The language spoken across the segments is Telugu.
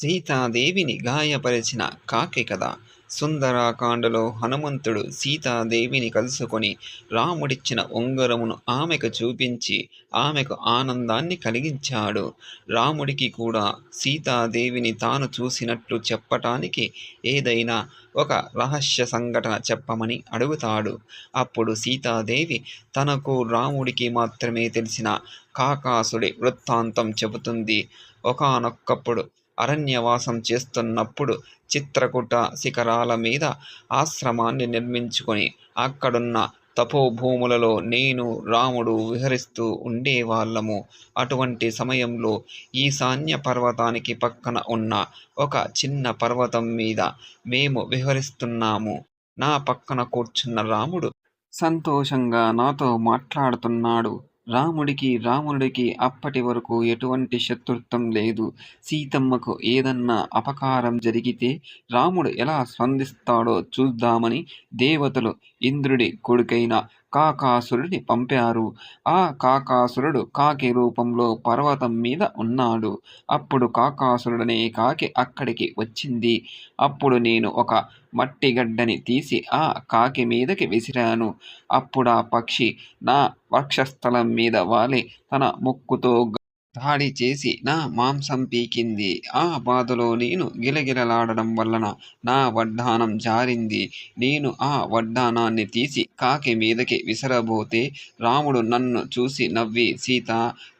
సీతాదేవిని గాయపరిచిన కాకి కథ సుందరాకాండలో హనుమంతుడు సీతాదేవిని కలుసుకొని రాముడిచ్చిన ఉంగరమును ఆమెకు చూపించి ఆమెకు ఆనందాన్ని కలిగించాడు. రాముడికి కూడా సీతాదేవిని తాను చూసినట్లు చెప్పటానికి ఏదైనా ఒక రహస్య సంఘటన చెప్పమని అడుగుతాడు. అప్పుడు సీతాదేవి తనకు రాముడికి మాత్రమే తెలిసిన కాకాసుడి వృత్తాంతం చెబుతుంది. ఒకానొక్కప్పుడు అరణ్యవాసం చేస్తున్నప్పుడు చిత్రకుట శిఖరాల మీద ఆశ్రమాన్ని నిర్మించుకొని అక్కడున్న తపోభూములలో నేను రాముడు విహరిస్తూ ఉండేవాళ్ళము. అటువంటి సమయంలో ఈశాన్య పర్వతానికి పక్కన ఉన్న ఒక చిన్న పర్వతం మీద మేము విహరిస్తున్నాము. నా పక్కన కూర్చున్న రాముడు సంతోషంగా నాతో మాట్లాడుతున్నాడు. రాముడికి రాముడికి అప్పటి వరకు ఎటువంటి శత్రుత్వం లేదు. సీతమ్మకు ఏదన్నా అపకారం జరిగితే రాముడు ఎలా స్పందిస్తాడో చూద్దామని దేవతలు ఇంద్రుడి కొడుకైన కాకాసురుడిని పంపారు. ఆ కాకాసురుడు కాకి రూపంలో పర్వతం మీద ఉన్నాడు. అప్పుడు కాకాసురుడనే కాకి అక్కడికి వచ్చింది. అప్పుడు నేను ఒక మట్టి గడ్డని తీసి ఆ కాకి మీదకి విసిరాను. అప్పుడా పక్షి నా వక్షస్థలం మీద వాలి తన ముక్కుతో దాడి చేసి నా మాంసం పీకింది. ఆ బాధలో నేను గిలగిలలాడడం వలన నా వడ్డానం జారింది. నేను ఆ వడ్డానాన్ని తీసి కాకి మీదకి విసరబోతే రాముడు నన్ను చూసి నవ్వి సీత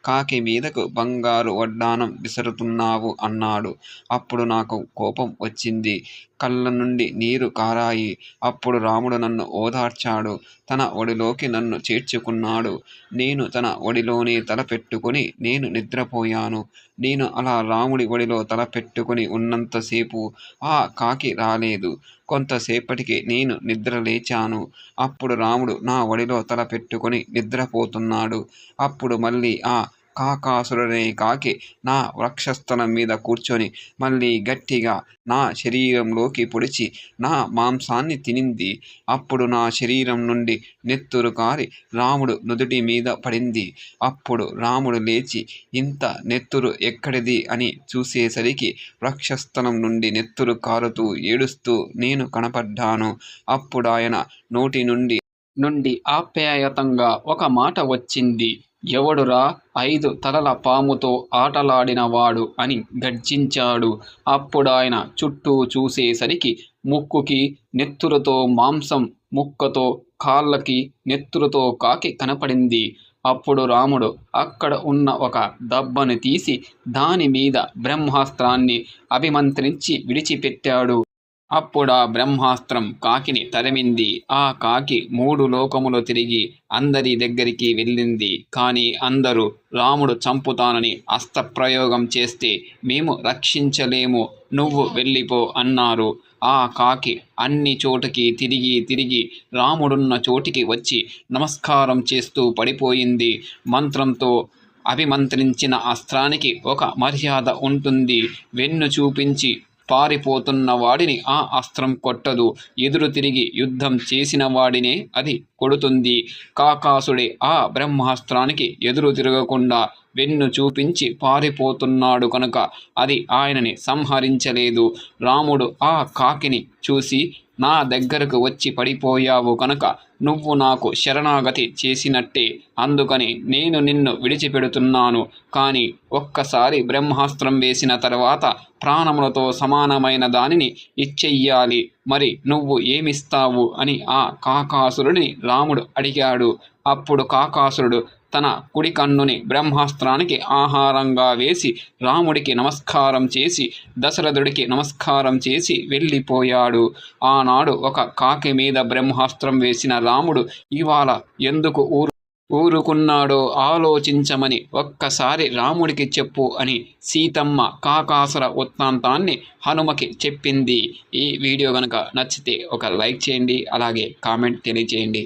కాకి మీదకు బంగారు వడ్డానం విసురుతున్నావు అన్నాడు. అప్పుడు నాకు కోపం వచ్చింది. కళ్ళ నుండి నీరు కారాయి. అప్పుడు రాముడు నన్ను ఓదార్చాడు. తన ఒడిలోకి నన్ను చేర్చుకున్నాడు. నేను తన ఒడిలోనే తల పెట్టుకుని నేను నిద్రపోయాను. నేను అలా రాముడి ఒడిలో తల పెట్టుకుని ఉన్నంతసేపు ఆ కాకి రాలేదు. కొంతసేపటికి నేను నిద్ర లేచాను. అప్పుడు రాముడు నా ఒడిలో తల పెట్టుకుని నిద్రపోతున్నాడు. అప్పుడు మళ్ళీ ఆ కాకాసురుడనే కాకి నా వక్షస్థలం మీద కూర్చొని మళ్ళీ గట్టిగా నా శరీరంలోకి పొడిచి నా మాంసాన్ని తినింది. అప్పుడు నా శరీరం నుండి నెత్తురు కారి రాముడు నుదుటి మీద పడింది. అప్పుడు రాముడు లేచి ఇంత నెత్తురు ఎక్కడిది? అని చూసేసరికి వృక్షస్థలం నుండి నెత్తురు కారుతూ ఏడుస్తూ నేను కనపడ్డాను. అప్పుడు ఆయన నోటి నుండి నుండి ఆప్యాయతంగా ఒక మాట వచ్చింది. ఎవడురా ఐదు తలల పాముతో ఆటలాడినవాడు అని గర్జించాడు. అప్పుడాయన చుట్టూ చూసేసరికి ముక్కుకి నెత్తురుతో మాంసం ముక్కతో కాళ్ళకి నెత్తురుతో కాకి కనపడింది. అప్పుడు రాముడు అక్కడ ఉన్న ఒక దబ్బను తీసి దాని మీద బ్రహ్మాస్త్రాన్ని అభిమంత్రించి విడిచిపెట్టాడు. అప్పుడా బ్రహ్మాస్త్రం కాకిని తరిమింది. ఆ కాకి మూడు లోకములు తిరిగి అందరి దగ్గరికి వెళ్ళింది. కానీ అందరూ రాముడు చంపుతానని అస్త్రప్రయోగం చేస్తే మేము రక్షించలేము. నువ్వు వెళ్ళిపో అన్నారు. ఆ కాకి అన్ని చోటకి తిరిగి తిరిగి రాముడున్న చోటికి వచ్చి నమస్కారం చేస్తూ పడిపోయింది. మంత్రంతో అభిమంత్రించిన అస్త్రానికి ఒక మర్యాద ఉంటుంది. వెన్ను చూపించి పారిపోతున్న వాడిని ఆ అస్త్రం కొట్టదు. ఎదురు తిరిగి యుద్ధం చేసిన వాడినే అది కొడుతుంది. కాకాసుడే ఆ బ్రహ్మాస్త్రానికి ఎదురు తిరగకుండా వెన్ను చూపించి పారిపోతున్నాడు కనుక అది ఆయనని సంహరించలేదు. రాముడు ఆ కాకిని చూసి నా దగ్గరకు వచ్చి పడిపోయావు కనుక నువ్వు నాకు శరణాగతి చేసినట్టే. అందుకని నేను నిన్ను విడిచిపెడుతున్నాను. కానీ ఒక్కసారి బ్రహ్మాస్త్రం వేసిన తర్వాత ప్రాణములతో సమానమైన దానిని ఇచ్చెయ్యాలి. మరి నువ్వు ఏమిస్తావు అని ఆ కాకాసురుడిని రాముడు అడిగాడు. అప్పుడు కాకాసురుడు తన కుడి కన్నుని బ్రహ్మాస్త్రానికి ఆహారంగా వేసి రాముడికి నమస్కారం చేసి దశరథుడికి నమస్కారం చేసి వెళ్ళిపోయాడు. ఆనాడు ఒక కాకి మీద బ్రహ్మాస్త్రం వేసిన రాముడు ఇవాళ ఎందుకు ఊరు ఊరుకున్నాడో ఆలోచించమని ఒక్కసారి రాముడికి చెప్పు అని సీతమ్మ కాకాసుర వృత్తాంతాన్ని హనుమకి చెప్పింది. ఈ వీడియో కనుక నచ్చితే ఒక లైక్ చేయండి అలాగే కామెంట్ తెలియచేయండి